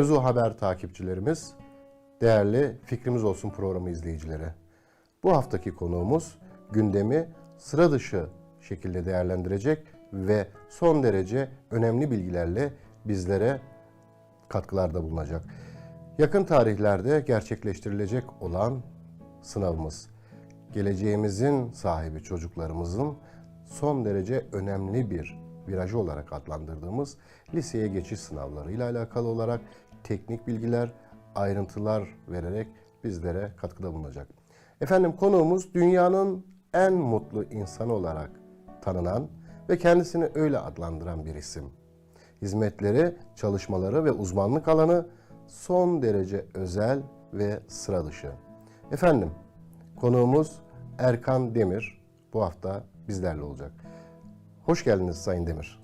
Mevzu Haber takipçilerimiz, değerli Fikrimiz Olsun programı izleyicileri. Bu haftaki konuğumuz gündemi sıra dışı şekilde değerlendirecek ve son derece önemli bilgilerle bizlere katkılarda bulunacak. Yakın tarihlerde gerçekleştirilecek olan sınavımız, geleceğimizin sahibi çocuklarımızın son derece önemli bir virajı olarak adlandırdığımız liseye geçiş sınavları ile alakalı olarak teknik bilgiler, ayrıntılar vererek bizlere katkıda bulunacak. Efendim konuğumuz dünyanın en mutlu insanı olarak tanınan ve kendisini öyle adlandıran bir isim. Hizmetleri, çalışmaları ve uzmanlık alanı son derece özel ve sıra dışı. Efendim, konuğumuz Erkan Demir bu hafta bizlerle olacak. Hoş geldiniz Sayın Demir.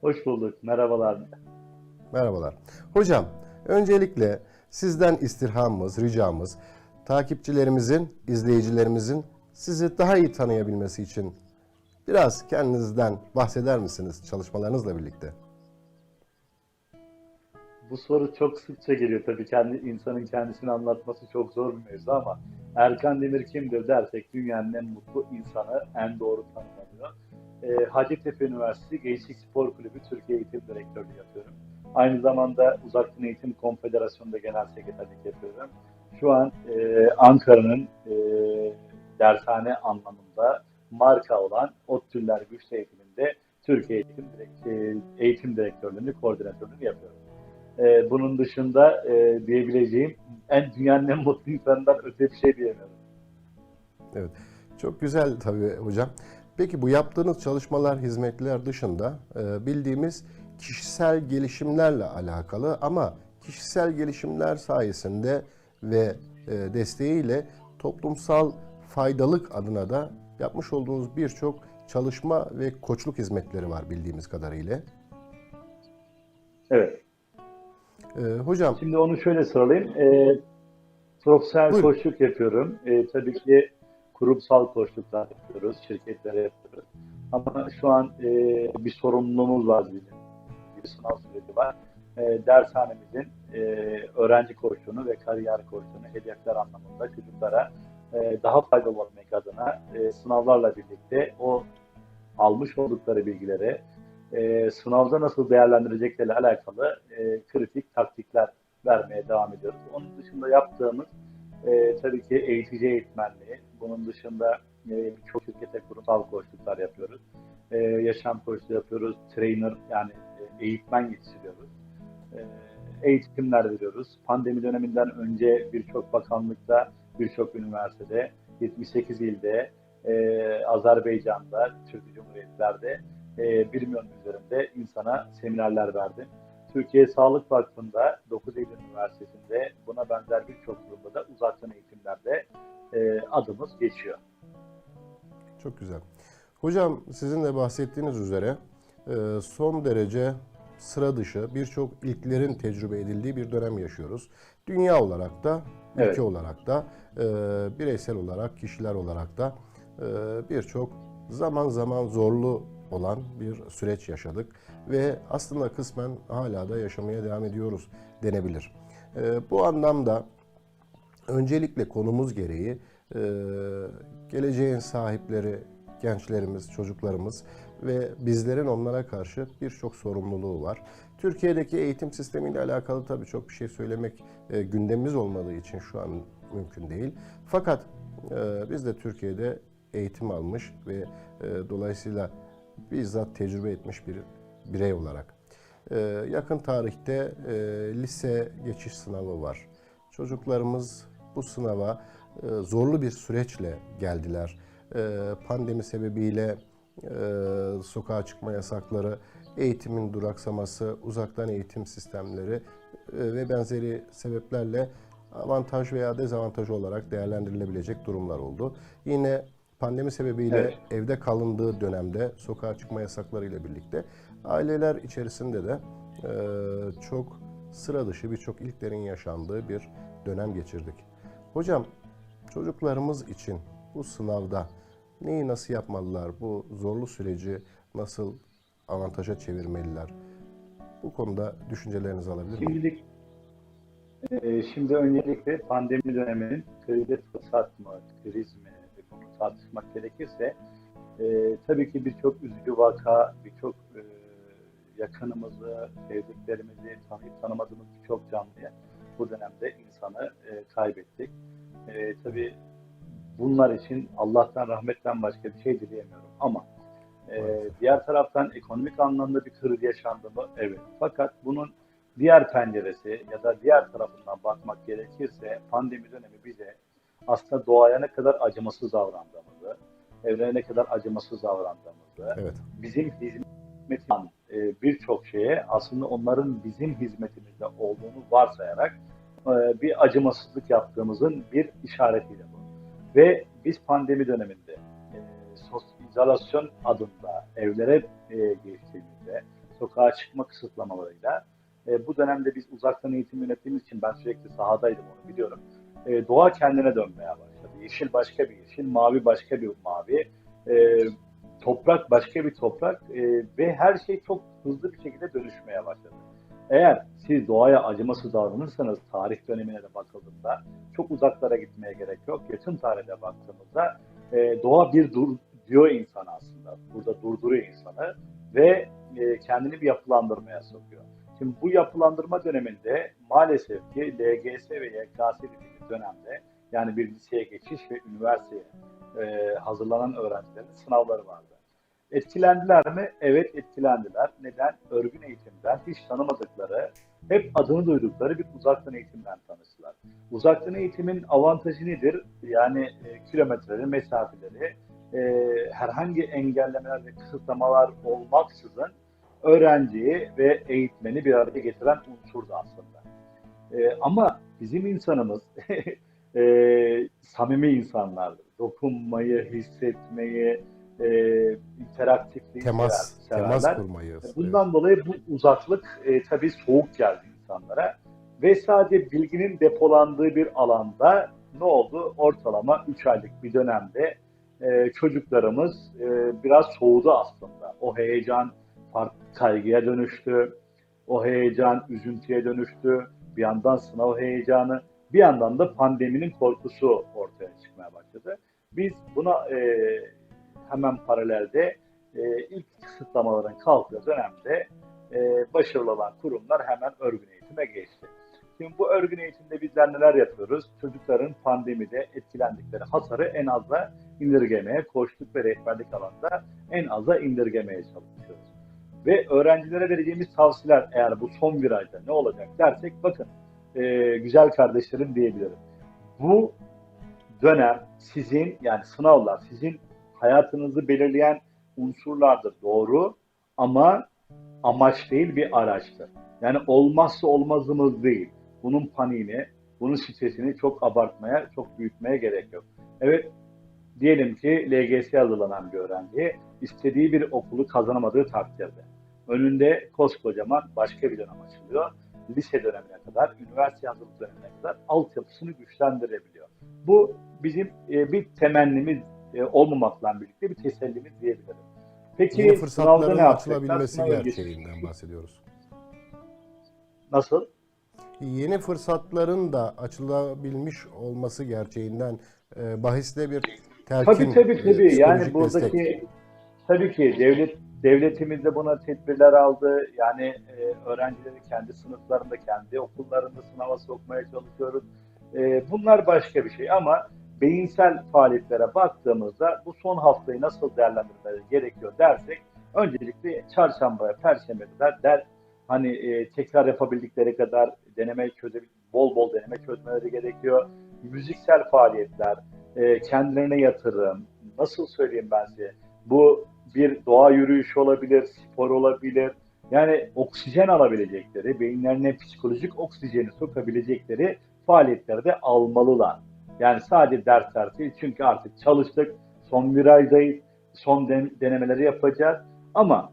Hoş bulduk. Merhabalar. Merhabalar. Hocam, öncelikle sizden istirhamımız, ricamız, takipçilerimizin, izleyicilerimizin sizi daha iyi tanıyabilmesi için biraz kendinizden bahseder misiniz çalışmalarınızla birlikte? Bu soru çok sıkça geliyor tabii. Kendi insanın kendisini anlatması çok zor bir mevzu ama Erkan Demir kimdir dersek dünyanın en mutlu insanı en doğru tanımlanıyor. E, Hacettepe Üniversitesi Gençlik Spor Kulübü Türkiye Eğitim Direktörlüğü yapıyorum. Aynı zamanda Uzaktan Eğitim Konfederasyonu'nda genel sekreterlik yapıyorum. Şu an e, Ankara'nın e, dershane anlamında marka olan ODTÜ'ler Güçlü Eğitiminde Türkiye Eğitim, Direkt, e, Eğitim Direktörlüğünü, koordinatörlüğünü yapıyorum. E, bunun dışında e, diyebileceğim en dünyanın en mutlu insanından öte bir şey diyemiyorum. Evet. Çok güzel tabii hocam. Peki bu yaptığınız çalışmalar, hizmetler dışında e, bildiğimiz kişisel gelişimlerle alakalı ama kişisel gelişimler sayesinde ve e, desteğiyle toplumsal faydalık adına da yapmış olduğunuz birçok çalışma ve koçluk hizmetleri var bildiğimiz kadarıyla. Evet. E, hocam Şimdi onu şöyle sıralayayım. E, profesyonel Buyurun. koçluk yapıyorum. E, tabii ki kurumsal koçluklar yapıyoruz, şirketlere yapıyoruz. Ama şu an e, bir sorumluluğumuz var bizim. Sınav süreci var. E, dershanemizin e, öğrenci koçluğunu ve kariyer koçluğunu hedefler anlamında çocuklara e, daha faydalı olmak adına e, sınavlarla birlikte o almış oldukları bilgileri e, sınavda nasıl değerlendirecekleri alakalı e, kritik taktikler vermeye devam ediyoruz. Onun dışında yaptığımız e, tabii ki eğitici eğitmenliği, bunun dışında e, birçok şirkete kurumsal koçluklar yapıyoruz. E, yaşam koçluğu yapıyoruz, trainer yani eğitmen yetiştiriyoruz. E, eğitimler veriyoruz. Pandemi döneminden önce birçok bakanlıkta, birçok üniversitede, 78 ilde, e, Azerbaycan'da, Türkiye Cumhuriyetlerde e, 1 milyon üzerinde insana seminerler verdim. Türkiye Sağlık Vakfı'nda 9 Eylül Üniversitesi'nde buna benzer birçok durumda da uzaktan eğitimlerde e, adımız geçiyor. Çok güzel. Hocam sizin de bahsettiğiniz üzere e, son derece sıra dışı birçok ilklerin tecrübe edildiği bir dönem yaşıyoruz. Dünya olarak da, ülke Evet. olarak da, e, bireysel olarak, kişiler olarak da e, birçok zaman zaman zorlu olan bir süreç yaşadık ve aslında kısmen hala da yaşamaya devam ediyoruz denebilir. E, Bu anlamda öncelikle konumuz gereği e, geleceğin sahipleri gençlerimiz, çocuklarımız ve bizlerin onlara karşı birçok sorumluluğu var. Türkiye'deki eğitim sistemiyle alakalı tabii çok bir şey söylemek e, gündemimiz olmadığı için şu an mümkün değil. Fakat e, biz de Türkiye'de eğitim almış ve e, dolayısıyla bizzat tecrübe etmiş bir birey olarak. E, yakın tarihte e, lise geçiş sınavı var. Çocuklarımız bu sınava e, zorlu bir süreçle geldiler. E, pandemi sebebiyle e, sokağa çıkma yasakları, eğitimin duraksaması, uzaktan eğitim sistemleri e, ve benzeri sebeplerle avantaj veya dezavantaj olarak değerlendirilebilecek durumlar oldu. Yine pandemi sebebiyle Evet. evde kalındığı dönemde sokağa çıkma yasakları ile birlikte aileler içerisinde de e, çok sıra dışı birçok ilklerin yaşandığı bir dönem geçirdik. Hocam çocuklarımız için bu sınavda neyi nasıl yapmalılar? Bu zorlu süreci nasıl avantaja çevirmeliler? Bu konuda düşüncelerinizi alabilir miyim? Şimdilik e, şimdi öncelikle pandemi döneminin krizi fırsat mı, kriz mi bunu tartışmak gerekirse e, tabii ki birçok üzücü vaka, birçok e, yakınımızı, sevdiklerimizi, tanıyıp tanımadığımız birçok canlıya bu dönemde insanı e, kaybettik. E, tabii bunlar için Allah'tan rahmetten başka bir şey dileyemiyorum ama e, diğer taraftan ekonomik anlamda bir kriz yaşandı mı? Evet. Fakat bunun diğer penceresi ya da diğer tarafından bakmak gerekirse pandemi dönemi bize aslında doğaya ne kadar acımasız davrandığımızı, evrene ne kadar acımasız davrandığımızı, Evet. bizim hizmetten e, birçok şeye aslında onların bizim hizmetimizde olduğunu varsayarak e, bir acımasızlık yaptığımızın bir işaretiyle. Ve biz pandemi döneminde e, sosyal adında evlere e, geçtiğimizde sokağa çıkma kısıtlamalarıyla e, bu dönemde biz uzaktan eğitim yönettiğimiz için ben sürekli sahadaydım onu biliyorum. E, doğa kendine dönmeye başladı. Yeşil başka bir yeşil, mavi başka bir mavi, e, toprak başka bir toprak e, ve her şey çok hızlı bir şekilde dönüşmeye başladı. Eğer siz doğaya acımasız davranırsanız tarih dönemine de bakıldığında çok uzaklara gitmeye gerek yok. Yakın tarihte baktığımızda e, doğa bir dur diyor insan aslında. Burada durduruyor insanı ve e, kendini bir yapılandırmaya sokuyor. Şimdi bu yapılandırma döneminde maalesef ki LGS ve YKS dediğimiz dönemde yani bir liseye geçiş ve üniversiteye e, hazırlanan öğrencilerin sınavları vardı. Etkilendiler mi? Evet etkilendiler. Neden? Örgün eğitimden hiç tanımadıkları, hep adını duydukları bir uzaktan eğitimden tanıştılar. Uzaktan eğitimin avantajı nedir? Yani e, kilometreleri, mesafeleri, e, herhangi engellemeler ve kısıtlamalar olmaksızın öğrenciyi ve eğitmeni bir araya getiren unsurdu aslında. E, ama bizim insanımız e, samimi insanlardır. Dokunmayı, hissetmeyi, e, interaktifliği Temas, sever- temas severler. kurmayı. Bundan dolayı bu uzaklık e, tabii soğuk geldi insanlara. Ve sadece bilginin depolandığı bir alanda ne oldu? Ortalama 3 aylık bir dönemde e, çocuklarımız e, biraz soğudu aslında. O heyecan farklı kaygıya dönüştü. O heyecan üzüntüye dönüştü. Bir yandan sınav heyecanı, bir yandan da pandeminin korkusu ortaya çıkmaya başladı. Biz buna e, hemen paralelde e, ilk kısıtlamaların kalktığı dönemde e, başarılı olan kurumlar hemen örgün eğitime geçti. Şimdi bu örgün eğitimde bizler neler yapıyoruz? Çocukların pandemide etkilendikleri hasarı en aza indirgemeye, koçluk ve rehberlik alanında en aza indirgemeye çalışıyoruz. Ve öğrencilere vereceğimiz tavsiyeler eğer bu son bir ayda ne olacak dersek bakın e, güzel kardeşlerim diyebilirim. Bu dönem sizin yani sınavlar sizin hayatınızı belirleyen unsurlardır doğru ama amaç değil bir araçtır. Yani olmazsa olmazımız değil. Bunun paniğini, bunun stresini çok abartmaya, çok büyütmeye gerek yok. Evet, diyelim ki LGS'ye hazırlanan bir öğrenci istediği bir okulu kazanamadığı takdirde önünde koskocaman başka bir dönem açılıyor. Lise dönemine kadar, üniversite hazırlık dönemine kadar altyapısını güçlendirebiliyor. Bu bizim e, bir temennimiz e, olmamakla birlikte bir tesellimiz diyebilirim. Peki Yeni sınavda fırsatların ne yapacaklar? gerçeğinden bahsediyoruz. Nasıl? Yeni fırsatların da açılabilmiş olması gerçeğinden e, bahiste bir telkin, Tabii tabii e, tabii. Yani psikolojik buradaki destek. tabii ki devlet devletimiz de buna tedbirler aldı. Yani e, öğrencileri kendi sınıflarında, kendi okullarında sınava sokmaya çalışıyoruz. E, bunlar başka bir şey ama beyinsel faaliyetlere baktığımızda bu son haftayı nasıl değerlendirmeleri gerekiyor dersek öncelikle çarşambaya, perşembe kadar der hani e, tekrar yapabildikleri kadar deneme çöze bol bol deneme çözmeleri gerekiyor. Müziksel faaliyetler, e, kendilerine yatırım, nasıl söyleyeyim ben size? Bu bir doğa yürüyüşü olabilir, spor olabilir. Yani oksijen alabilecekleri, beyinlerine psikolojik oksijeni sokabilecekleri faaliyetlerde almalılar. Yani sadece dersler değil çünkü artık çalıştık, son bir aydayız, son den- denemeleri yapacağız. Ama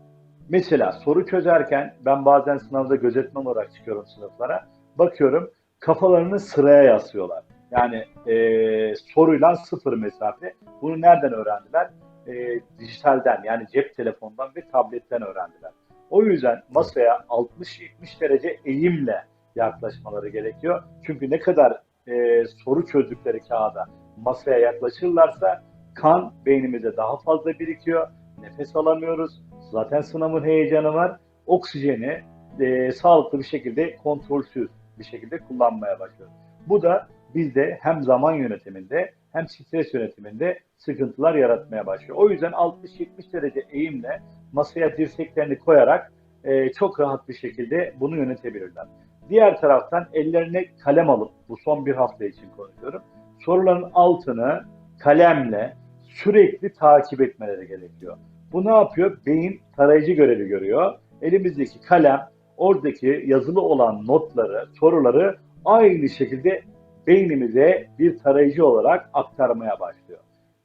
mesela soru çözerken ben bazen sınavda gözetmen olarak çıkıyorum sınıflara. Bakıyorum kafalarını sıraya yaslıyorlar. Yani e, soruyla sıfır mesafe. Bunu nereden öğrendiler? E, dijitalden yani cep telefonundan ve tabletten öğrendiler. O yüzden masaya 60-70 derece eğimle yaklaşmaları gerekiyor. Çünkü ne kadar e, soru çözdükleri kağıda masaya yaklaşırlarsa kan beynimize daha fazla birikiyor. Nefes alamıyoruz. Zaten sınavın heyecanı var. Oksijeni e, sağlıklı bir şekilde kontrolsüz bir şekilde kullanmaya başlıyoruz. Bu da bizde hem zaman yönetiminde hem stres yönetiminde sıkıntılar yaratmaya başlıyor. O yüzden 60-70 derece eğimle masaya dirseklerini koyarak e, çok rahat bir şekilde bunu yönetebilirler. Diğer taraftan ellerine kalem alıp, bu son bir hafta için konuşuyorum, soruların altını kalemle sürekli takip etmeleri gerekiyor. Bu ne yapıyor? Beyin tarayıcı görevi görüyor. Elimizdeki kalem oradaki yazılı olan notları, soruları aynı şekilde beynimize bir tarayıcı olarak aktarmaya başlıyor.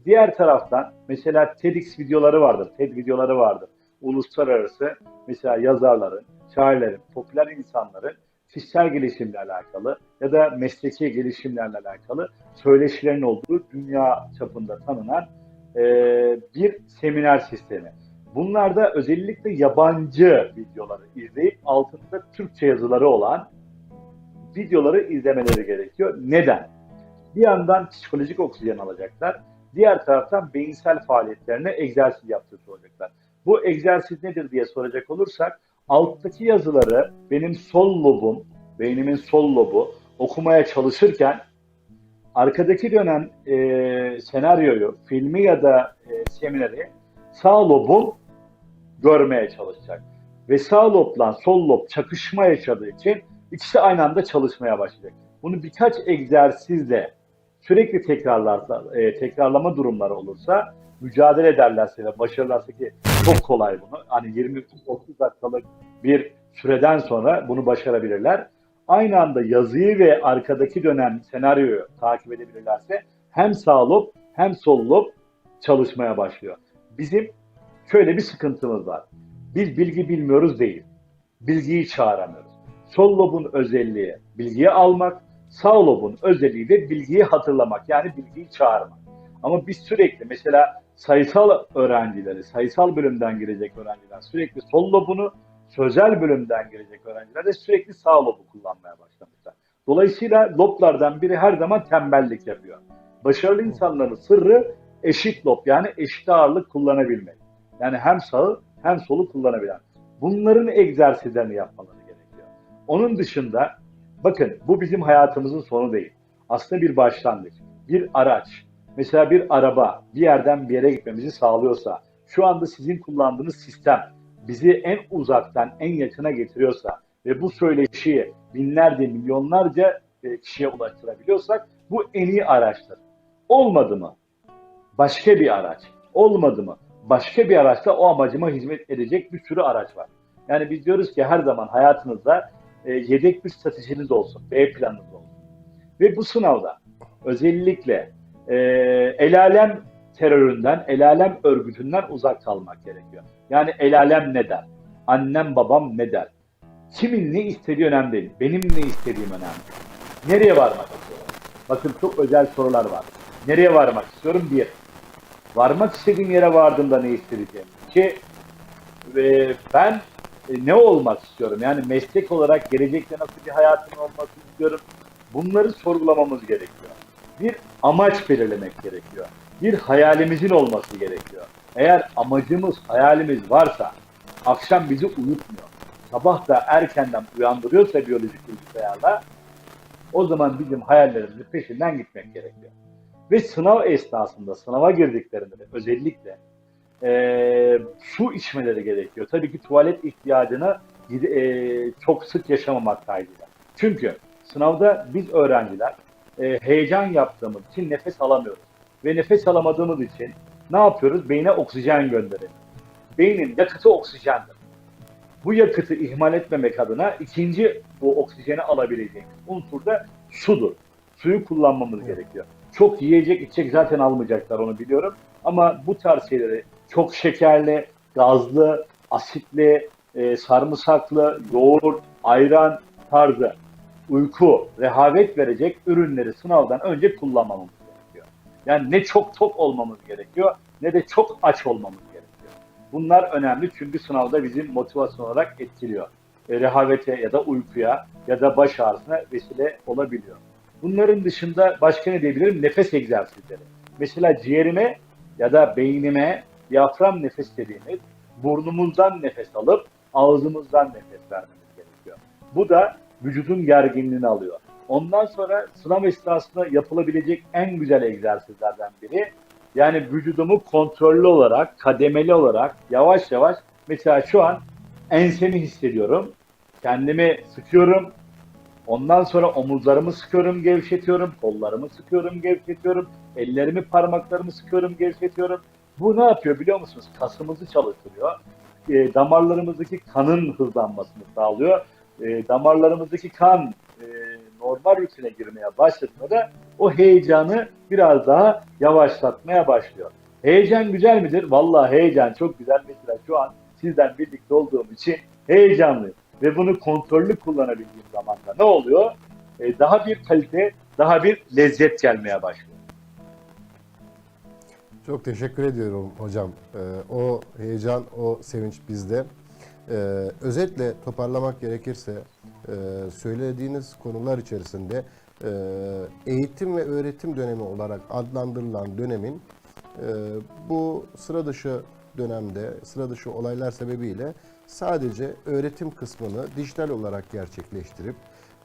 Diğer taraftan mesela TEDx videoları vardır, TED videoları vardır. Uluslararası mesela yazarların, şairlerin, popüler insanların kişisel gelişimle alakalı ya da mesleki gelişimlerle alakalı söyleşilerin olduğu dünya çapında tanınan e, bir seminer sistemi. Bunlarda özellikle yabancı videoları izleyip altında Türkçe yazıları olan videoları izlemeleri gerekiyor. Neden? Bir yandan psikolojik oksijen alacaklar, diğer taraftan beyinsel faaliyetlerine egzersiz yaptırmış olacaklar. Bu egzersiz nedir diye soracak olursak, alttaki yazıları benim sol lobum, beynimin sol lobu okumaya çalışırken arkadaki dönen e, senaryoyu, filmi ya da e, semineri sağ lobum görmeye çalışacak. Ve sağ lobla sol lob çakışma yaşadığı için ikisi aynı anda çalışmaya başlayacak. Bunu birkaç egzersizle sürekli tekrarlarsa, e, tekrarlama durumları olursa mücadele ederlerse ve başarılarsa ki çok kolay bunu. Hani 20-30 dakikalık bir süreden sonra bunu başarabilirler. Aynı anda yazıyı ve arkadaki dönen senaryoyu takip edebilirlerse hem sağ lob hem sol lob çalışmaya başlıyor. Bizim şöyle bir sıkıntımız var. Biz bilgi bilmiyoruz değil. Bilgiyi çağıramıyoruz. Sol lobun özelliği bilgiyi almak, sağ lobun özelliği de bilgiyi hatırlamak. Yani bilgiyi çağırmak. Ama biz sürekli mesela sayısal öğrencileri, sayısal bölümden girecek öğrenciler sürekli sol lobunu, sözel bölümden girecek öğrenciler de sürekli sağ lobu kullanmaya başlamışlar. Dolayısıyla loblardan biri her zaman tembellik yapıyor. Başarılı insanların sırrı eşit lob yani eşit ağırlık kullanabilmek. Yani hem sağı hem solu kullanabilen. Bunların egzersizlerini yapmaları gerekiyor. Onun dışında bakın bu bizim hayatımızın sonu değil. Aslında bir başlangıç, bir araç. Mesela bir araba bir yerden bir yere gitmemizi sağlıyorsa, şu anda sizin kullandığınız sistem bizi en uzaktan en yakına getiriyorsa ve bu söyleşiyi binlerce, milyonlarca e, kişiye ulaştırabiliyorsak bu en iyi araçtır. Olmadı mı? Başka bir araç. Olmadı mı? Başka bir araçla o amacıma hizmet edecek bir sürü araç var. Yani biz diyoruz ki her zaman hayatınızda e, yedek bir stratejiniz olsun, B planınız olsun. Ve bu sınavda özellikle e, el alem teröründen, el alem örgütünden uzak kalmak gerekiyor. Yani el alem ne der? Annem babam ne der? Kimin ne istediği önemli değil. Benim ne istediğim önemli. Nereye varmak istiyorum? Bakın çok özel sorular var. Nereye varmak istiyorum? Bir. Varmak istediğim yere vardığımda ne isteyeceğim? İki. Ve ben e, ne olmak istiyorum? Yani meslek olarak gelecekte nasıl bir hayatım olmasını istiyorum? Bunları sorgulamamız gerekiyor. Bir amaç belirlemek gerekiyor. Bir hayalimizin olması gerekiyor. Eğer amacımız, hayalimiz varsa akşam bizi uyutmuyor. Sabah da erkenden uyandırıyorsa biyolojik bilgisayarla o zaman bizim hayallerimizin peşinden gitmek gerekiyor. Ve sınav esnasında, sınava girdiklerinde de özellikle e, su içmeleri gerekiyor. Tabii ki tuvalet ihtiyacını e, çok sık yaşamamak kaydıyla. Çünkü sınavda biz öğrenciler e, heyecan yaptığımız için nefes alamıyoruz. Ve nefes alamadığımız için ne yapıyoruz? Beyne oksijen gönderelim. Beynin yakıtı oksijendir. Bu yakıtı ihmal etmemek adına ikinci bu oksijeni alabileceğimiz unsur da sudur. Suyu kullanmamız gerekiyor. Çok yiyecek içecek zaten almayacaklar onu biliyorum. Ama bu tarz şeyleri çok şekerli, gazlı, asitli, e, sarımsaklı, yoğurt, ayran tarzı uyku, rehavet verecek ürünleri sınavdan önce kullanmamız gerekiyor. Yani ne çok tok olmamız gerekiyor ne de çok aç olmamız gerekiyor. Bunlar önemli çünkü sınavda bizim motivasyon olarak etkiliyor. E, rehavete ya da uykuya ya da baş ağrısına vesile olabiliyor. Bunların dışında başka ne diyebilirim? Nefes egzersizleri. Mesela ciğerime ya da beynime diyafram nefes dediğimiz burnumuzdan nefes alıp ağzımızdan nefes vermemiz gerekiyor. Bu da vücudun gerginliğini alıyor. Ondan sonra sınav esnasında yapılabilecek en güzel egzersizlerden biri yani vücudumu kontrollü olarak, kademeli olarak yavaş yavaş mesela şu an ensemi hissediyorum. Kendimi sıkıyorum. Ondan sonra omuzlarımı sıkıyorum, gevşetiyorum. Kollarımı sıkıyorum, gevşetiyorum. Ellerimi, parmaklarımı sıkıyorum, gevşetiyorum. Bu ne yapıyor biliyor musunuz? Kasımızı çalıştırıyor. E, damarlarımızdaki kanın hızlanmasını sağlıyor. E, damarlarımızdaki kan e, normal rutine girmeye başladığında da o heyecanı biraz daha yavaşlatmaya başlıyor. Heyecan güzel midir? Vallahi heyecan çok güzel. Mesela şu an sizden birlikte olduğum için heyecanlıyım. Ve bunu kontrollü kullanabildiğim zaman da ne oluyor? E, daha bir kalite, daha bir lezzet gelmeye başlıyor. Çok teşekkür ediyorum hocam. Ee, o heyecan, o sevinç bizde. Ee, özetle toparlamak gerekirse e, söylediğiniz konular içerisinde e, eğitim ve öğretim dönemi olarak adlandırılan dönemin e, bu sıra dışı dönemde, sıra dışı olaylar sebebiyle sadece öğretim kısmını dijital olarak gerçekleştirip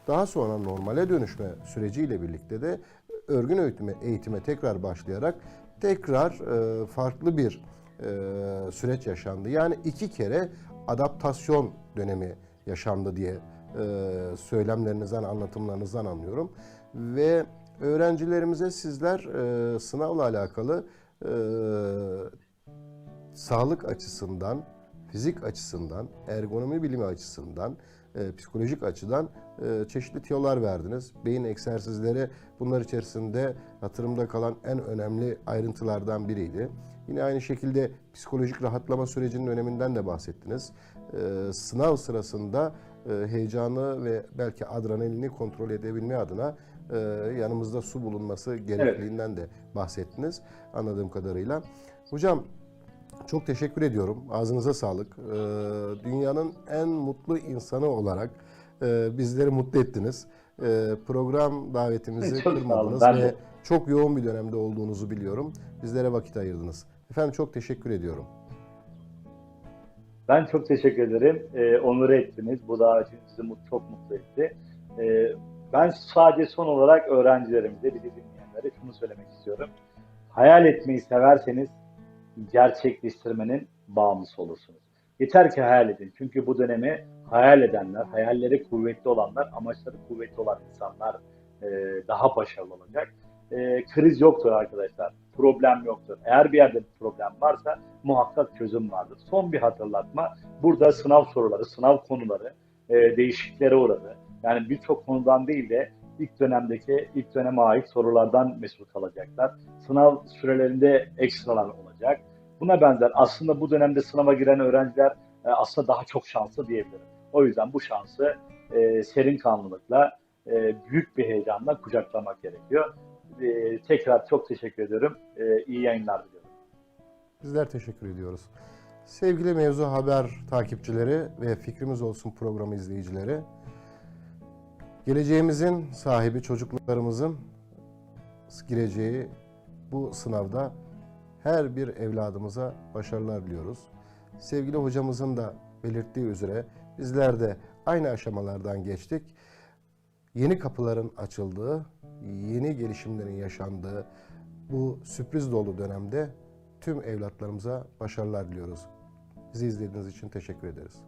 daha sonra normale dönüşme süreciyle birlikte de örgün eğitime, eğitime tekrar başlayarak tekrar e, farklı bir e, süreç yaşandı. Yani iki kere adaptasyon dönemi yaşandı diye e, söylemlerinizden, anlatımlarınızdan anlıyorum. Ve öğrencilerimize sizler e, sınavla alakalı e, sağlık açısından, fizik açısından, ergonomi bilimi açısından, e, psikolojik açıdan e, çeşitli tiyolar verdiniz. Beyin egzersizleri bunlar içerisinde hatırımda kalan en önemli ayrıntılardan biriydi. Yine aynı şekilde psikolojik rahatlama sürecinin öneminden de bahsettiniz. E, sınav sırasında e, heyecanı ve belki adrenalini kontrol edebilme adına e, yanımızda su bulunması gerekliliğinden de bahsettiniz anladığım kadarıyla. Hocam çok teşekkür ediyorum. Ağzınıza sağlık. Ee, dünyanın en mutlu insanı olarak e, bizleri mutlu ettiniz. Ee, program davetimizi Çok kırmadınız ve. Çok yoğun bir dönemde olduğunuzu biliyorum. Bizlere vakit ayırdınız. Efendim çok teşekkür ediyorum. Ben çok teşekkür ederim. Ee, onur ettiniz. Bu da bizi çok mutlu etti. Ee, ben sadece son olarak öğrencilerimize, bizi dinleyenlere şunu söylemek istiyorum. Hayal etmeyi severseniz gerçekleştirmenin bağımlısı olursunuz. Yeter ki hayal edin. Çünkü bu dönemi hayal edenler, hayalleri kuvvetli olanlar, amaçları kuvvetli olan insanlar e, daha başarılı olacak. E, kriz yoktur arkadaşlar. Problem yoktur. Eğer bir yerde bir problem varsa muhakkak çözüm vardır. Son bir hatırlatma. Burada sınav soruları, sınav konuları e, değişikliklere uğradı. Yani birçok konudan değil de ilk dönemdeki, ilk döneme ait sorulardan mesul kalacaklar. Sınav sürelerinde ekstralar olacak. Buna benzer aslında bu dönemde sınava giren öğrenciler e, aslında daha çok şanslı diyebilirim. O yüzden bu şansı e, serin kanlılıkla, e, büyük bir heyecanla kucaklamak gerekiyor. E, tekrar çok teşekkür ediyorum. E, iyi yayınlar diliyorum. Bizler teşekkür ediyoruz. Sevgili Mevzu Haber takipçileri ve Fikrimiz Olsun programı izleyicileri, geleceğimizin sahibi çocuklarımızın gireceği bu sınavda her bir evladımıza başarılar diliyoruz. Sevgili hocamızın da belirttiği üzere bizler de aynı aşamalardan geçtik. Yeni kapıların açıldığı, yeni gelişimlerin yaşandığı bu sürpriz dolu dönemde tüm evlatlarımıza başarılar diliyoruz. Bizi izlediğiniz için teşekkür ederiz.